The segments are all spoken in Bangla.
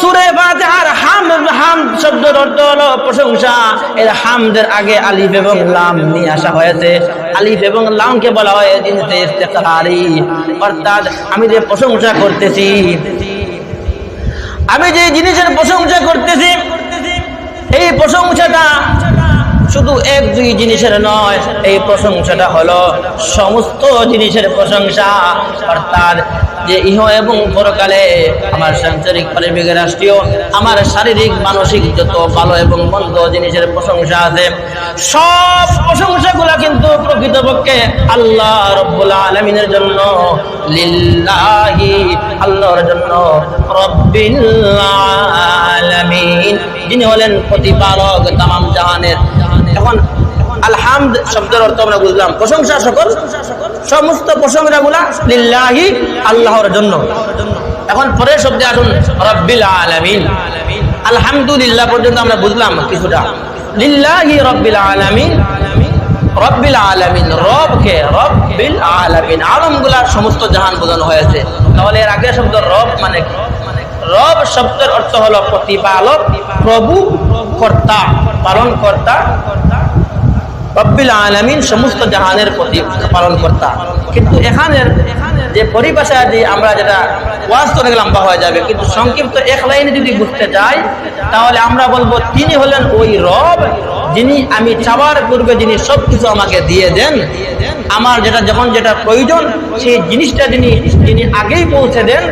সুরে ফাতিহার হাম হাম শব্দের অর্থ হলো প্রশংসা। এর হামদের আগে আলিফ এবং লাম নিয়ে আসা হয়েছে। আলিফ এবং লামকে বলা হয় অর্থাৎ আমি যে প্রশংসা করতেছি, আমি যে জিনিসের প্রশংসা করতেছি, এই প্রশংসাটা শুধু এক দুই জিনিসের নয়, এই প্রশংসাটা হলো সমস্ত জিনিসের প্রশংসা। অর্থাৎ যে ইহ এবং পরকালে আমার সাংসারিক পারিবারিক, রাষ্ট্রীয়, আমার শারীরিক, মানসিক যত ভালো এবং মন্দ জিনিসের প্রশংসা আছে, সব প্রশংসাগুলা কিন্তু প্রকৃতপক্ষে আল্লাহ রব্বুল আলমিনের জন্য, লিল্লাহি আল্লাহর জন্য, রব্বিল আলামিন। যিনি হলেন প্রতিপালক তামাম জাহানের। এখন আলহামদ শব্দের অর্থ আমরা বুঝলাম। প্রশংসা সকল, সমস্ত প্রশংসাগুলা লিল্লাহি, আল্লাহর জন্য। এখন পরের শব্দে আসুন, রব্বিল আলামিন। আলহামদুলিল্লাহ পর্যন্ত আমরা বুঝলাম কিছুটা। লিল্লাহি রব্বিল আলামিন। রব্বিল আলামিন, রবকে রব্বিল আলামিন। আলমগুলা সমস্ত জাহান বোঝানো হয়েছে। তাহলে এর আগে শব্দ রব মানে কি? রব শব্দের অর্থ হলো প্রতিপালক, প্রভু, কর্তা পালন কর্তা রব্বিল আলামিন সমস্ত জাহানের প্রতি পালন কর্তা কিন্তু এখানের যে পরিভাষা যে আমরা যেটা ওয়াজ অনেক লম্বা হয়ে যাবে। কিন্তু সংক্ষিপ্ত এক লাইনে যদি বুঝতে চাই তাহলে আমরা বলব, তিনি হলেন ওই রব যিনি আমি চাওয়ার পূর্বে যিনি সব কিছু আমাকে দিয়ে দেন। আমার যেটা, যখন যেটা প্রয়োজন, সেই জিনিসটা যিনি যিনি আগেই পৌঁছে দেন,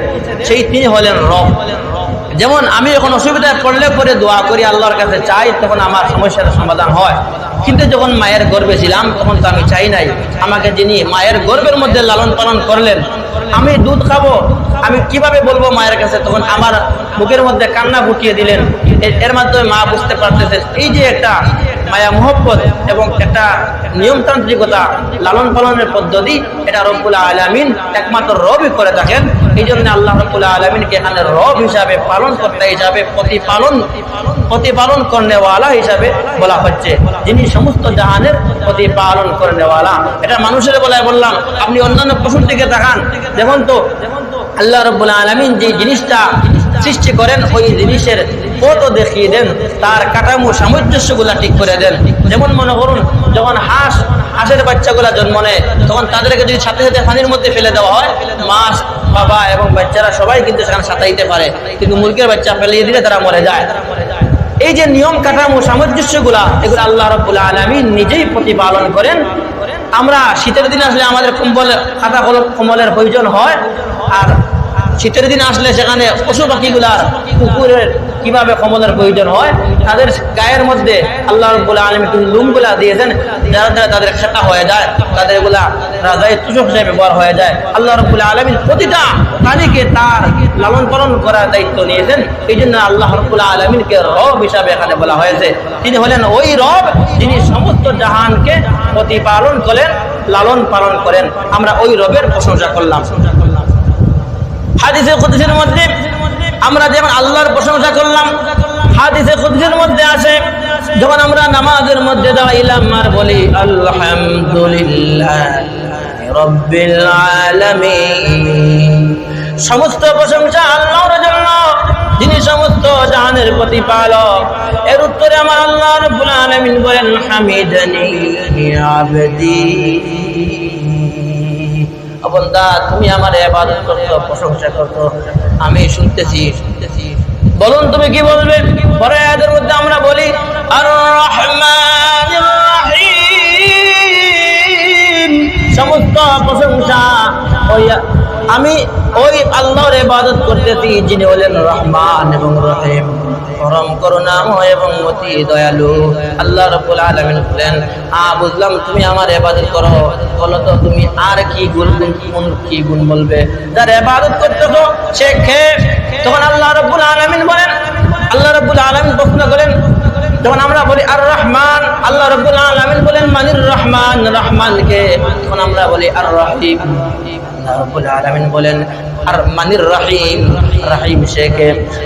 সেই তিনি হলেন রব। যেমন আমি এখন অসুবিধায় পড়লে পরে দোয়া করি, আল্লাহর কাছে চাই, তখন আমার সমস্যার সমাধান হয়। কিন্তু যখন মায়ের গর্বে ছিলাম, তখন তো আমি চাই নাই। আমাকে যিনি মায়ের গর্বের মধ্যে লালন পালন করলেন, আমি দুধ খাব, আমি কীভাবে বলব মায়ের কাছে? তখন আমার বুকের মধ্যে কান্না ফুটিয়ে দিলেন। এর মাধ্যমে মা বুঝতে পারতেছে, এই যে একটা মায়া মোহব্বত এবং একটা নিয়মতান্ত্রিকতা লালন পালনের পদ্ধতি এটা রব্বুল আলমিন একমাত্র রবই করে থাকেন। এই জন্য আল্লাহ রব্বুল আলমিনকে এখানে রব হিসাবে পালন করতে হিসাবে প্রতিপালন প্রতিপালন করনেওয়ালা হিসাবে বলা হচ্ছে। যিনি সমস্ত জাহানের প্রতিপালন করনেওয়ালা। এটা মানুষের বেলায় বললাম, আপনি অন্যান্য পশুর দিকে তাকান, দেখুন তো, আল্লাহ রব্বুল আলমিন যে জিনিসটা সৃষ্টি করেন, ওই জিনিসের ফটো দেখিয়ে দেন, তার কাঠামো সামঞ্জস্যগুলা ঠিক করে দেন। যেমন মনে করুন, যখন হাঁস, হাঁসের বাচ্চাগুলা জন্ম নেয়, তখন তাদেরকে যদি সাথে সাথে পানির মধ্যে ফেলে দেওয়া হয়, মাছ, বাবা এবং বাচ্চারা সবাই কিন্তু সেখানে সাঁতাইতে পারে। কিন্তু মুরগির বাচ্চা ফেলিয়ে দিলে তারা মরে যায়। এই যে নিয়ম, কাঠামো, সামঞ্জস্যগুলা, এগুলো আল্লাহ রব্বুল আলমী নিজেই প্রতিপালন করেন। আমরা শীতের দিন আসলে আমাদের কম্বল খাতা কলম, কম্বলের প্রয়োজন হয়। আর শীতের দিন আসলে সেখানে পশু পাখিগুলার কুকুরের কীভাবে কমলের প্রয়োজন হয়, তাদের গায়ের মধ্যে আল্লাহ রব্বুল আলমী কিন্তু লুমগুলা দিয়েছেন, যারা দ্বারা তাদের খেতা হয়ে যায়, তাদের এগুলা রাজায় তুষক হিসেবে ব্যবহার হয়ে যায়। আল্লাহ রব্বুল আলমী প্রতিটা প্রাণীকে তার লালন পালন করার দায়িত্ব নিয়েছেন এই জন্য আল্লাহ রব্বুল আলমিনকে রব হিসাবে এখানে বলা হয়েছে। তিনি হলেন ওই রব যিনি সমস্ত জাহানকে প্রতিপালন করেন লালন পালন করেন। আমরা ওই রবের প্রশংসা করলাম। হাদিসে কুদসির মধ্যে আমরা যেমন আল্লাহর প্রশংসা করলাম, হাদিসে, কুদসির মধ্যে আছে, যখন আমরা নামাজের মধ্যে দাঁড়াইলাম, আর বলি, আলহামদুলিল্লাহ রব্বিল আলামিন। সমস্ত প্রশংসা আল্লাহর জন্য, যিনি সমস্ত জাহানের প্রতিপালক। এর উত্তরে আমার আল্লাহ রব্বুল আলামিন বলেন, হামিদানি আবদি। বন্দা, তুমি আমার এবাদত করতো, প্রশংসা করতো। আমি শুনতেছি। শুনতেছি বলুন, তুমি কি বলবে? পরে এদের মধ্যে আমরা বলি আর সমস্ত প্রশংসা, ওই আমি ওই আল্লাহর ইবাদত করতেছি, যিনি হলেন রহমান এবং রহিম। পরম করুণাময় এবং অতি দয়ালু। আল্লাহ রব্বুল আলামিন বলেন, আ, বুঝলাম তুমি আমার ইবাদত করো। বলো তো তুমি আর কি গুণ গুণ কি গুণ বলবে? যার ইবাদত করতেছো, সে খে তখন আল্লাহ রব্বুল আলামিন বলেন, আল্লাহ রব্বুল আলামিন প্রশ্ন করেন যখন আমরা বলি, আর রহমান? আল্লাহ রব্বুল আলামিন বলেন, মানির রহমান, রহমানকে। তখন আমরা বলি, আর রহিম। বলেন আর মানির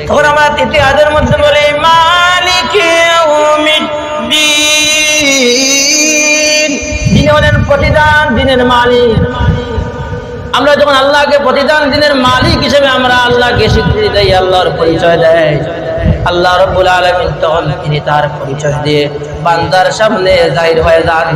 তখন আমরা হলেন প্রতিদান দিনের মালিক। আমরা যখন আল্লাহকে প্রতিদান দিনের মালিক হিসেবে আমরা আল্লাহকে স্বীকৃতি দেয় আল্লাহর পরিচয় দেয় আল্লাহ রব্বুল আলমিন তখন তিনি তার পরিচয় দিয়ে বান্দার সামনে জাহির হয়ে যান।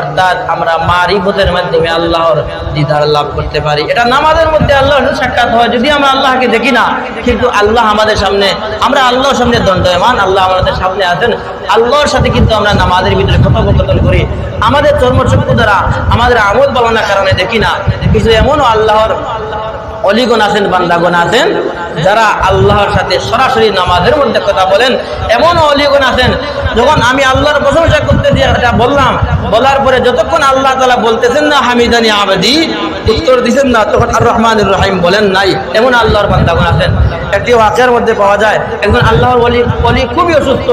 অর্থাৎ আমরা মারিফতের মাধ্যমে আল্লাহর দিদার লাভ করতে পারি। এটা নামাজের মধ্যে আল্লাহর সাক্ষাৎ হয়। যদি আমরা আল্লাহকে দেখি না, কিন্তু আল্লাহ আমাদের সামনে, আমরা আল্লাহর সামনে দণ্ডয়মান, আল্লাহ আমাদের সামনে আছেন, আল্লাহর সাথে কিন্তু আমরা নামাজের ভিতরে কথোপকথন করি। আমাদের চর্মচক্ষু দ্বারা, আমাদের আমল পালনার কারণে দেখি না, কিছু এমনও আল্লাহর অলিগণ আছেন, বান্দাগণ আছেন যারা আল্লাহর সাথে সরাসরি নামাজের মধ্যে কথা বলেন, এমন অলিগণ আছেন, যখন আমি আল্লাহর প্রশংসা করতে দিয়ে এটা বললাম, বলার পরে যতক্ষণ আল্লাহ তালা বলতেছেন না, হামিদানি আবেদি, উত্তর দিচ্ছেন না, তখন আর রহমান রহিম বলেন নাই, এমন আল্লাহর বান্দাগণ আছেন। একটি ওয়াকের মধ্যে পাওয়া যায়, একজন আল্লাহর অলি অলি খুবই অসুস্থ,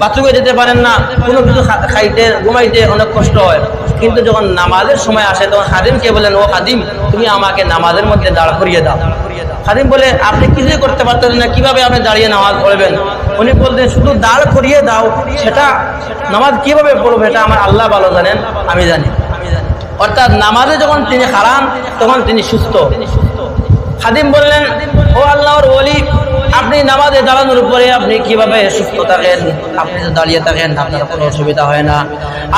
বাথরুমে যেতে পারেন না, কোনো কিছু খাইতে, ঘুমাইতে অনেক কষ্ট হয়, কিন্তু যখন নামাজের সময় আসে, তখন খাদিমকে বলেন, ও খাদিম তুমি আমাকে নামাজের মধ্যে দাঁড় করিয়ে দাও। খাদিম বলে, আপনি কিছুই করতে পারতেন না, কীভাবে আপনি দাঁড়িয়ে নামাজ পড়বেন? উনি বলতেন শুধু দাঁড় করিয়ে দাও, সেটা নামাজ কীভাবে পড়ব এটা আমার আল্লাহ ভালো জানেন, আমি জানি। অর্থাৎ নামাজে যখন তিনি হারান, তখন তিনি সুস্থ। খাদিম বললেন, ও আল্লাহর ওলি, আপনি নামাজে দাঁড়ানোর উপরে আপনি কীভাবে সুস্থ থাকেন? আপনি দাঁড়িয়ে থাকেন, আপনার কোনো অসুবিধা হয় না।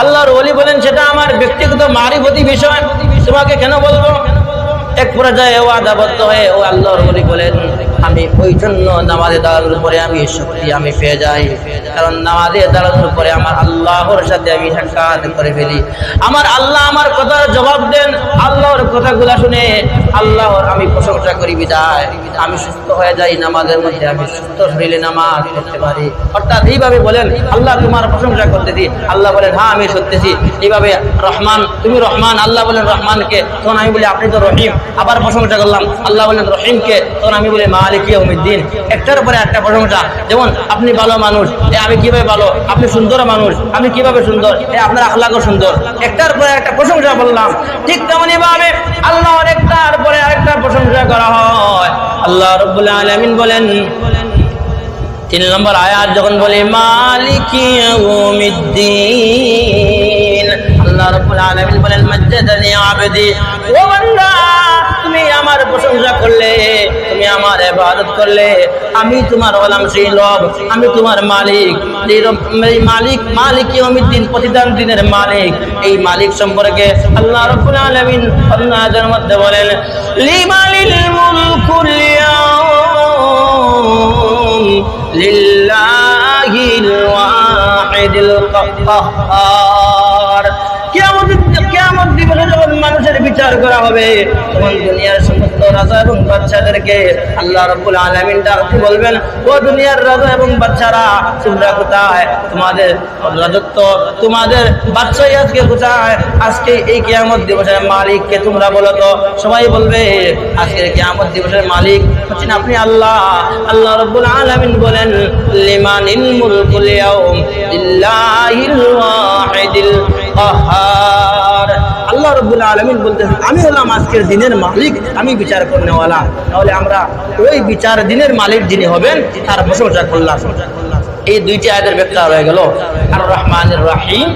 আল্লাহর ওলি বলেন, সেটা আমার ব্যক্তিগত মারিফতি বিষয়। তোমাকে কেন বলব? এক পর্যায়ে ও আদাবদ্ধ হয়ে ও আল্লাহর বলেন আমি ওই জন্য নামাজে দাঁড়ানোর পরে আমি শক্তি আমি পেয়ে যাই। কারণ নামাজে দাঁড়ানোর পরে আমার আল্লাহর সাথে আমি সাক্ষাৎ করে ফেলি। আমার আল্লাহ আমার কথার জবাব দেন, আল্লাহর কথাগুলা শুনে আল্লাহর আমি প্রশংসা করি বিদায়। আমি সুস্থ হয়ে যাই, নামাজের মধ্যে আমি সুস্থ শরীরে নামাজ করতে পারি। অর্থাৎ এইভাবে বলেন, আল্লাহ তোমার প্রশংসা করতেছি, আল্লাহ বলেন হ্যাঁ আমি সত্যছি। এইভাবে রহমান, তুমি রহমান, আল্লাহ বলেন রহমানকে, তখন আমি বলি, আপনি তো রহিম। আবার প্রশংসা করলাম, আল্লাহ বলেন, রহিমকে। তখন আমি বলি মালিক উমিদ্দিন একটার পরে একটা প্রশংসা। যেমন, আপনি ভালো মানুষ আমি কীভাবে ভালো? আপনি সুন্দর মানুষ, আমি কীভাবে সুন্দর? আপনার আখলাগও সুন্দর। একটার পরে একটা প্রশংসা বললাম। ঠিক তেমনি ভাবে আল্লাহর একটার পরে আরেকটা প্রশংসা করা হয়। আল্লাহ রব্বুল আলামিন বলেন, তিন নম্বর আয়াত যখন বলি, মালিকি ইয়াউমিদ্দিন। আল্লাহ রাব্বুল আলামিন বলেন, মাজ্জাদানি ও বান্দা তুমি আমার প্রশংসা করলে, তুমি আমার এবাদত করলে, আমি তোমার হলাম সেই রব, আমি তোমার মালিক। এই মালিক মালিক আমি দিন, প্রতিদান দিনের মালিক। এই মালিক সম্পর্কে আল্লাহ রব্বুল আলামিন আল্লাহের মধ্যে বলেন লিমালিল মুলকুল লিল্লাহিল ওয়াহিদিল কাহ্হার কিয়ামতের কিয়ামত যখন মানুষের বিচার করা হবে। তখন দুনিয়ার সমস্ত রাজা এবং বাচ্চাদেরকে আল্লাহ রাব্বুল আলামিন ডাকতে বলবেন, ও দুনিয়ার রাজা এবং বাচ্চারা তোমরা কোথায়? তোমাদের রাজত্ব, তোমাদের বাচ্চাই আজকে কোথায়? আজকে এই কিয়ামত দিবসের মালিককে তোমরা বলো তো। সবাই বলবে আজকে কিয়ামত দিবসের মালিক হচ্ছেন আপনি আল্লাহ। আল্লাহ রাব্বুল আলামিন বলেন, লিমানিল মুলকুল ওয়াহিদিল কাহার। আল্লাহ রাব্বুল আলামিন বলতেছেন, আমি হলাম আজকের দিনের মালিক, আমি বিচার করনেওয়ালা। তাহলে আমরা ওই বিচার দিনের মালিক যিনি হবেন, তার প্রশংসা করলাম। এই দুইটি আয়াতের ব্যাখ্যা হয়ে গেল। আর রহমান রাহিম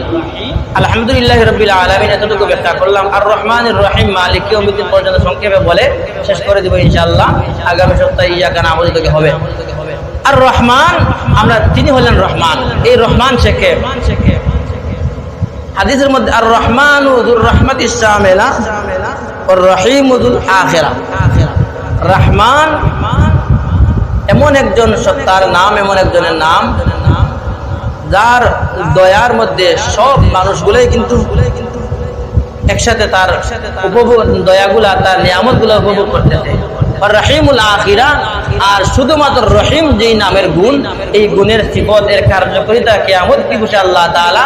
আলহামদুলিল্লাহ রবিল আলমিন, এতটুকু ব্যাখ্যা করলাম। আর রহমানের রহিম মালিক অমিদিন পর্যন্ত সংক্ষেপে বলে? শেষ করে দেবো ইনশাআল্লাহ। আগামী সপ্তাহে ইয়া কেন আবদিত হবে। আর রহমান আমরা তিনি হলেন রহমান। এই রহমান শেখে। হাদিসের মধ্যে আর রহমান উদুর রহমত ইসলামেলা রহিম উদুল আখেরা রহমান এমন একজন সত্তার নাম এমন একজনের নাম, যার দয়ার মধ্যে সব মানুষগুলোই কিন্তু একসাথে তার উপভোগ, দয়াগুলা, তার নিয়ামতগুলো উপভোগ করতে আর রহিমুল আখিরা, আর শুধুমাত্র রহিম যেই নামের গুণ, এই গুণের এর কার্যকরিতা কেয়ামত আল্লাহ তাআলা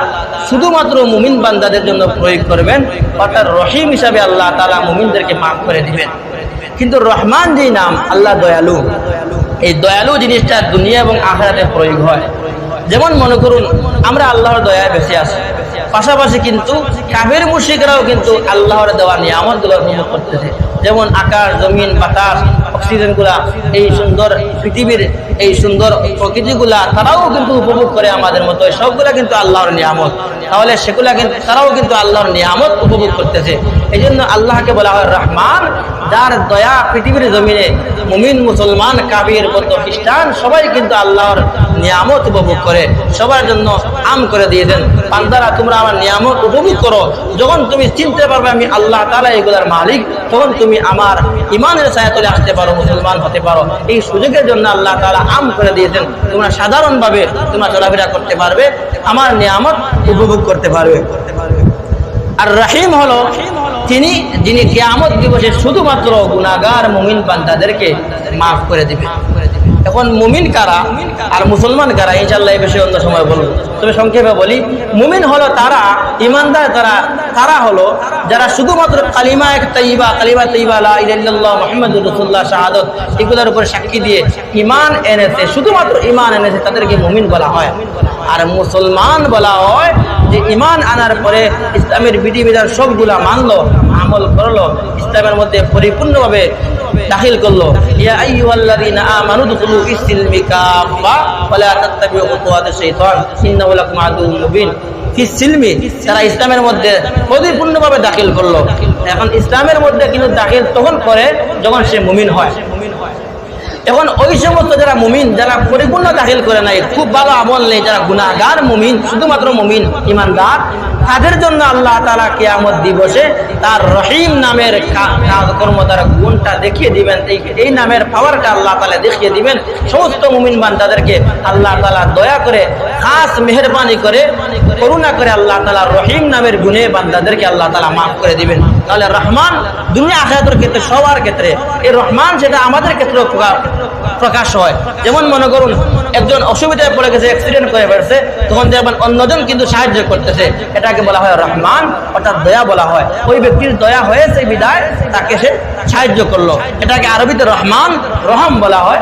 শুধুমাত্র মুমিন বান্দাদের জন্য প্রয়োগ করবেন, অর্থাৎ রহিম হিসাবে আল্লাহ তাআলা মুমিনদেরকে মাফ করে দিবেন। কিন্তু রহমান যেই নাম, আল্লাহ দয়ালু। এই দয়ালু জিনিসটা দুনিয়া এবং আখরাতে প্রয়োগ হয়। যেমন মনে করুন, আমরা আল্লাহর দয়ায় বেঁচে আছি। পাশাপাশি কিন্তু কাবের মুশিকরাও কিন্তু আল্লাহর দেওয়া নিয়ামতগুলো করতেছে। যেমন আকাশ, জমিন, বাতাস অক্সিজেনগুলা, এই সুন্দর পৃথিবীর এই সুন্দর প্রকৃতিগুলা, তারাও কিন্তু উপভোগ করে আমাদের মতো। সবগুলা কিন্তু আল্লাহর নিয়ামত। তাহলে সেগুলা কিন্তু তারাও কিন্তু আল্লাহর নিয়ামত উপভোগ করতেছে। এই জন্য আল্লাহকে বলা হয় রহমান, যার দয়া পৃথিবীর জমিনে মুমিন, মুসলমান কাবির মতো খ্রিস্টান, সবাই কিন্তু আল্লাহর নিয়ামত উপভোগ করে, সবার জন্য আম করে দিয়েছেন পান্দারা তোমরা আমার নিয়ামত উপভোগ করো। যখন তুমি চিনতে পারবে আমি আল্লাহ তালা এগুলার মালিক, তখন তুমি আমার ইমানের ছায়াতলে আসতে পারো, মুসলমান হতে পারো। এই সুযোগের জন্য আল্লাহ তালা আম করে দিয়েছেন তোমরা সাধারণভাবে তোমরা চলাফেরা করতে পারবে, আমার নিয়ামত উপভোগ করতে পারবে। আর রাহিম হলো তিনি, যিনি কেয়ামত দিবসে শুধুমাত্র গুনাগার মুমিন বান্দাদেরকে মাফ করে দিবে। এখন মুমিন কারা আর মুসলমান কারা ইনশাল্লাহ এই বিষয়ে অন্য সময় বলব। তবে সংক্ষেপে বলি, মুমিন হলো তারা, ইমানদার তারা তারা হলো যারা শুধুমাত্র কালিমা এক তৈবা কালিমা তৈবা ইল্লাল্লাহ শাহাদত, এগুলোর উপর সাক্ষী দিয়ে ইমান এনেছে, শুধুমাত্র ইমান এনেছে, তাদেরকে মুমিন বলা হয়। আর মুসলমান বলা হয় যে ইমান আনার পরে ইসলামের বিধিবিধান সবগুলা মানলো, আমল করল, ইসলামের মধ্যে পরিপূর্ণভাবে দাখিল করল। ইয়া আইয়ুহাল্লাযীনা আমানু দুখুলু কাফা ওয়া লা তাত্তাবিউ শাইতান ইন্নাহু লাকুম আদুউম মুবিন। ফিস সিলমি তারা ইসলামের মধ্যে পরিপূর্ণভাবে দাখিল করল। এখন ইসলামের মধ্যে কিন্তু দাখিল তখন করে যখন সে মুমিন হয়। এখন ওই সমস্ত যারা মুমিন যারা পরিপূর্ণ দাখিল করে নাই খুব ভালো আমল নেই যারা গুণাগার মুমিন শুধুমাত্র মুমিন ইমানদার তাদের জন্য আল্লাহ তালা কেয়ামত দিবসে তার রহিম নামের কাজকর্ম তার গুণটা দেখিয়ে দিবেন। এই নামের পাওয়ারটা আল্লাহ তালা দেখিয়ে দিবেন। সমস্ত মুমিন বান্দাদেরকে আল্লাহ তালা দয়া করে, খাস মেহরবানি করে, করুণা করে আল্লাহ তালা রহিম নামের গুণে বান্দাদেরকে আল্লাহ তালা মাফ করে দিবেন। তাহলে রহমান দুনিয়া আখায়াতের ক্ষেত্রে, সবার ক্ষেত্রে এই রহমান সেটা আমাদের ক্ষেত্রেও প্রকা- প্রকাশ হয়। যেমন মনে করুন একজন অসুবিধায় পড়ে গেছে অ্যাক্সিডেন্ট করে ফেলছে তখন দেখবেন অন্যজন কিন্তু সাহায্য করতেছে। এটাকে বলা হয় রহমান, অর্থাৎ দয়া বলা হয়। ওই ব্যক্তির দয়া হয়েছে বিদায় তাকে সে সাহায্য করল। এটাকে আরবিতে রহমান, রহম বলা হয়,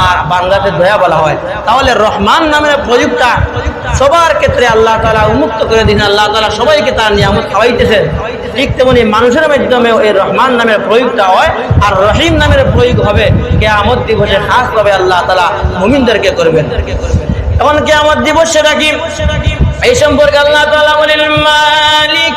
আর বাংলাতে দয়া বলা হয়। তাহলে রহমান নামের প্রয়োগটা সবার ক্ষেত্রে আল্লাহ তালা উন্মুক্ত করে দিন আল্লাহ তালা সবাইকে তার নিয়ামত খাওয়াইতেছেন। ঠিক তেমনি মানুষের মাধ্যমে এই রহমান নামের প্রয়োগটা হয়, আর রহিম নামের প্রয়োগ হবে কেয়ামত দিবসে খাসভাবে আল্লাহ তালা মুমিনদেরকে করবেন। এখন কেয়ামত দিবস সেটা কি? এই সম্পর্কে আল্লাহ তালা বলেন, মালিক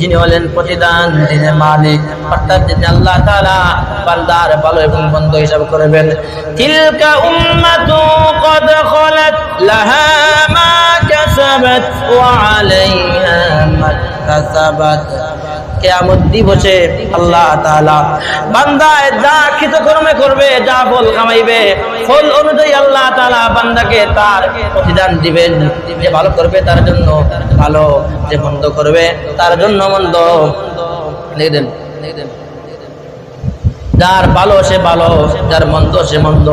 যিনি হলেন প্রতিদান যিনি মালিক। নাম্বারটা যেতে আল্লাহ তাআলা বান্দার ভালো এবং বন্ধ হিসাব করবেন, তিলকা উম্মাতু কদ খলাত লাহা মা কাসাবাত ওয়া আলাইহা মা কাসাবাত। কেয়ামত দিবসে আল্লাহ তাআলা বান্দায় যা কৃতকর্মে করবে, যা ফল কামাইবে, ফল অনুযায়ী আল্লাহ তাআলা বান্দাকে তার প্রতিদান দিবেন। যে ভালো করবে, তার জন্য ভালো। যে মন্দ করবে, তার জন্য মন্দ। লিখে দেন যার ভালো সে ভালো, যার মন্দ সে মন্দ।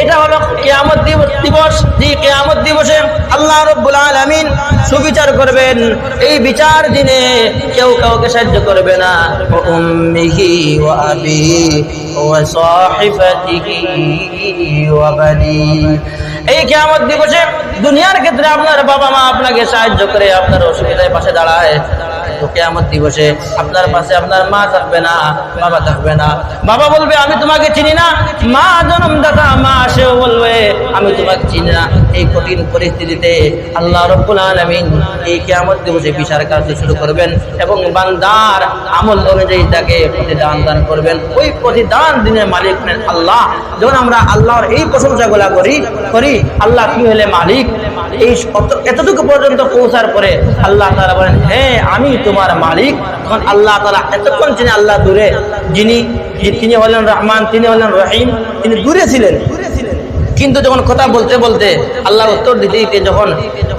এটা হলো কেয়ামত দিবস যে কেয়ামত দিবসে আল্লাহ রব্বুল আলামিন সুবিচার করবেন। এই বিচার দিনে কেউ কাউকে সাহায্য করবে না। এই কেয়ামত দিবসে দুনিয়ার ক্ষেত্রে আপনার বাবা মা আপনাকে সাহায্য করে, আপনার অসুবিধায় পাশে দাঁড়ায়। তো কেয়ামত দিবসে। আপনার পাশে আপনার মা থাকবে না, বাবা থাকবে না। বাবা বলবে, আমি তোমাকে চিনি না। মা জনমদাতা, মা সেও বলবে, আমি তোমাকে চিনি না। এই কঠিন পরিস্থিতিতে আল্লাহ রব্বুল আলামিন এই কেয়ামত দিবসে বিচার শুরু করবেন এবং বান্দার আমল অনুযায়ী তাকে প্রতিদান দান করবেন। ওই প্রতিদান দিনের মালিক হলেন আল্লাহ। যখন আমরা আল্লাহর এই করি করি, আল্লাহ কি হলে মালিক? এই এতটুকু পর্যন্ত পৌঁছার পরে আল্লাহ তারা বলেন হ্যাঁ আমি তোমার মালিক। তখন আল্লাহ তারা এতক্ষণ তিনি আল্লাহ দূরে। যিনি তিনি হলেন রহমান, তিনি হলেন রহিম, তিনি দূরে ছিলেন। কিন্তু যখন কথা বলতে বলতে আল্লাহর উত্তর দিতে দিতে যখন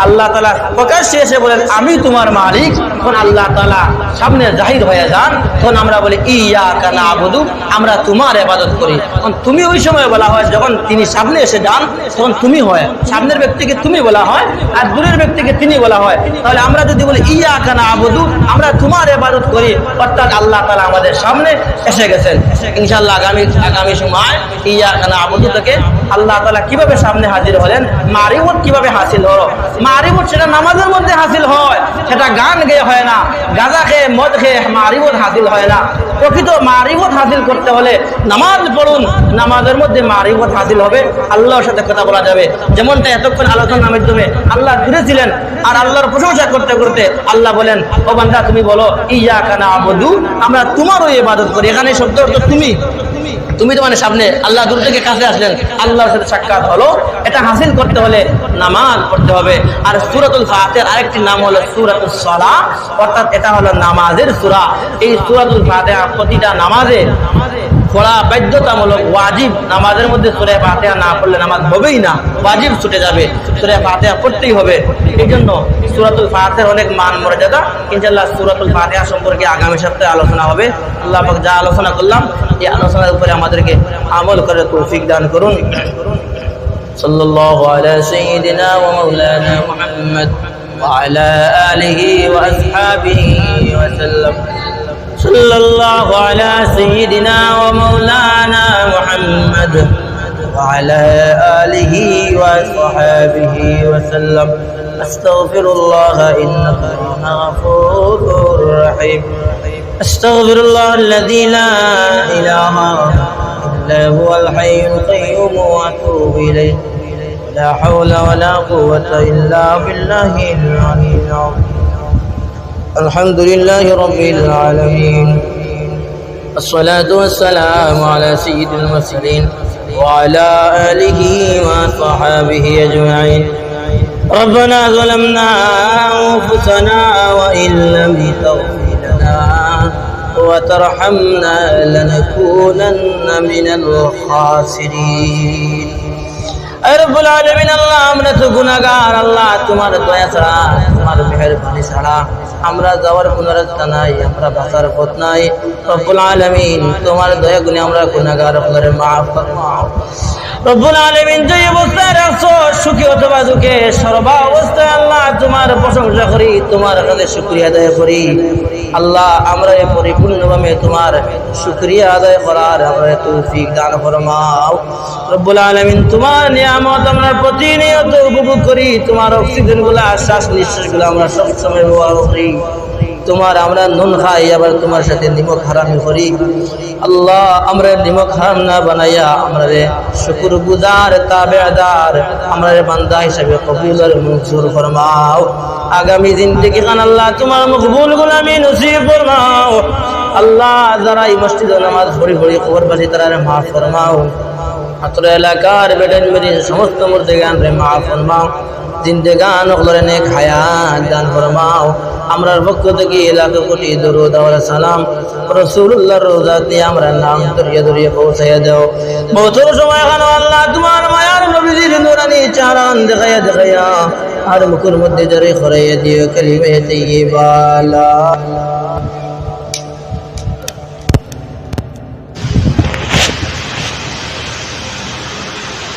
আল্লাহ তালা প্রকাশ্যে এসে বলেন, আমি তোমার মালিক, তখন আল্লাহ তালা সামনে জাহির হয়ে যান। তখন আমরা বলি ইয়া কানা আবুদু আমরা তোমার এবাদত করি। তখন তুমি ওই সময় বলা হয়, যখন তিনি সামনে এসে যান, তখন তুমি হয়। সামনের ব্যক্তিকে তুমি বলা হয়, আর দূরের ব্যক্তিকে তিনি বলা হয়। তাহলে আমরা যদি বলি ইয়া কানা আবুদু আমরা তোমার এবাদত করি। অর্থাৎ আল্লাহ তালা আমাদের সামনে এসে গেছেন। ইনশাল্লাহ আগামী আগামী সময় ইয়া কানা আবুদু থেকে আল্লাহ তালা তাআলা কীভাবে সামনে হাজির হলেন? মারিফত কীভাবে হাসিল হলো? মারিফত সেটা নামাজের মধ্যে হাসিল হয়, সেটা গান গেয়ে হয় না, গাঁজা খেয়ে, মদ খেয়ে মারিফত হাসিল হয় না। প্রকৃত মারিফত হাসিল করতে হলে নামাজ পড়ুন, নামাজের মধ্যে মারিফত হাসিল হবে, আল্লাহর সাথে কথা বলা যাবে। যেমনটা এতক্ষণ আলোচনার মাধ্যমে আল্লাহ দূরে ছিলেন আর আল্লাহর প্রশংসা করতে করতে আল্লাহ বলেন, ও বান্দা, তুমি বলো, ইয়া কানা আবদু আমরা তোমারও ইবাদত করি। এখানে শব্দ তুমি। তুমি তো মানে সামনে আল্লাহ দূর থেকে কাছে আসলেন, আল্লাহর সাথে সাক্ষাৎ হলো। এটা হাসিল করতে হলে নামাজ পড়তে হবে। আর সুরাতুল ফাতের আরেকটি নাম হলো সুরাতুল সলা অর্থাৎ এটা হলো নামাজের সুরা। এই সুরাতুল ফাতে প্রতিটা নামাজে পড়া বাধ্যতামূলক ওয়াজিব নামাজের মধ্যে সুরে ফাতেহা না পড়লে নামাজ হবেই না ওয়াজিব ছুটে যাবে সুরে ফাতেহা পড়তেই হবে এই জন্য সুরাতুল ফাতেহার অনেক মান মর্যাদা ইনশাল্লাহ সুরাতুল ফাতেহা সম্পর্কে আগামী সপ্তাহে আলোচনা হবে আল্লাহ পাক যা আলোচনা করলাম এই আলোচনার উপরে আমাদেরকে আমল করে তৌফিক দান করুন صلى الله على سيدنا ومولانا محمد وعلى آله وأصحابه وسلم صلى الله على سيدنا ومولانا محمد وعلى آله وصحابه وسلم. أستغفر الله إنه غفور رحيم. أستغفر الله الذي لا إله إلا هو الحي القيوم وأتوب إليه. لا حول ولا قوة إلا بالله العلي العظيم. الحمد لله رب العالمين. الصلاة والسلام على سيد المرسلين وعلى آله وصحابه أجمعين. ربنا ظلمنا أنفسنا وإن لم تغفر لنا وترحمنا لنكونن من الخاسرين. প্রশংসা করি, তোমার কাছে শুকরিয়া আদায় করি। আল্লাহ, আমরা এ পরিপূর্ণভাবে তোমার শুকরিয়া আদায় করার আমরা তৌফিক দান ফরমাও। রব্বুল আলামিন, তোমার নিয়ামত আমরা প্রতিনিয়ত উপভোগ করি, তোমার অক্সিজেনগুলা শ্বাস নিঃশ্বাসগুলো আমরা সবসময় ব্যবহার করি। তোমার আমরা নুন খাই, আবার তোমার সাথে নিমক হারামি করি। আল্লাহ আমরা নিমক হারাম না বানাইয়া আমরা রে শুকুর গুজার তাবেদার, আমরা রে বান্দা হিসাবে কবিল আর মনসুর ফরমাও। আগামী জিন্দগি খান আল্লাহ, তোমার মকবুল গুলামি নসিব ফরমাও। আল্লাহ যারা এই মসজিদ নামাজ ভরি ভরি খবর বাসি তারা রে মাফ ফরমাও। হাতর এলাকার বেটেন বেদিন সমস্ত মূর্তি গান রে মা ফরমাও। জিন্দেগান ওগুলোর নেক হায়াত দান ফরমাও। আমরার পক্ষ থেকে এলাকা কোটি দরুদ আর সালাম। রসুল্লাহর রোজা দিয়ে আমরা নাম দরিয়ে দরিয়ে পৌঁছাইয়া দাও। বছর সময় খানো আল্লাহ তোমার মায়ার নবীজির নুরানি চারান দেখাইয়া দেখাইয়া। আর মুখের মধ্যে জরে খরাইয়া দিও কলিমে তাইয়্যিবা